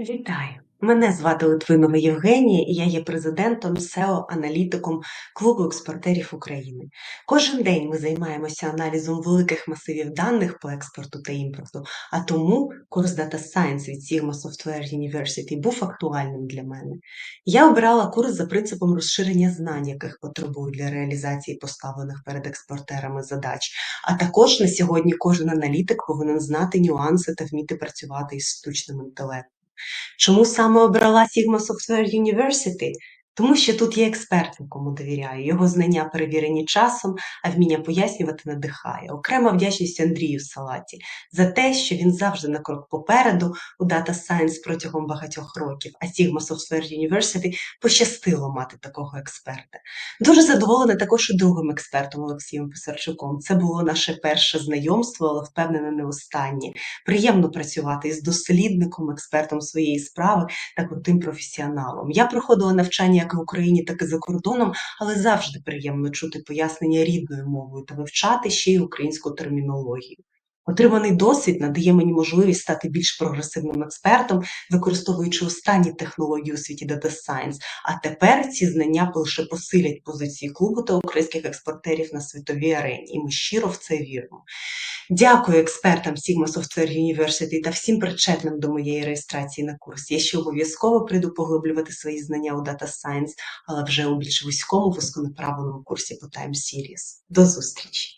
Вітаю! Мене звати Литвинова Євгенія, і я є президентом SEO-аналітиком Клубу експортерів України. Кожен день ми займаємося аналізом великих масивів даних по експорту та імпорту, а тому курс Data Science від Sigma Software University був актуальним для мене. Я обирала курс за принципом розширення знань, яких потребують для реалізації поставлених перед експортерами задач. А також на сьогодні кожен аналітик повинен знати нюанси та вміти працювати із штучним інтелектом. Чому саме обрала Sigma Software University? Тому що тут є експерт, якому довіряю. Його знання перевірені часом, а вміння пояснювати надихає. Окрема вдячність Андрію Салаті за те, що він завжди на крок попереду у Data Science протягом багатьох років, а Sigma Software University пощастило мати такого експерта. Дуже задоволена також і другим експертом Олексієм Писарчуком. Це було наше перше знайомство, але впевнена, не останнє. Приємно працювати із дослідником, експертом своєї справи та крутим професіоналом. Я проходила навчання як в Україні, так і за кордоном, але завжди приємно чути пояснення рідною мовою та вивчати ще й українську термінологію. Отриманий досвід надає мені можливість стати більш прогресивним експертом, використовуючи останні технології у світі Data Science. А тепер ці знання лише посилять позиції клубу та українських експортерів на світовій арені, і ми щиро в це віримо. Дякую експертам Sigma Software University та всім причетним до моєї реєстрації на курс. Я ще обов'язково прийду поглиблювати свої знання у Data Science, але вже у більш вузькому вузьконаправленому курсі по Time Series. До зустрічі!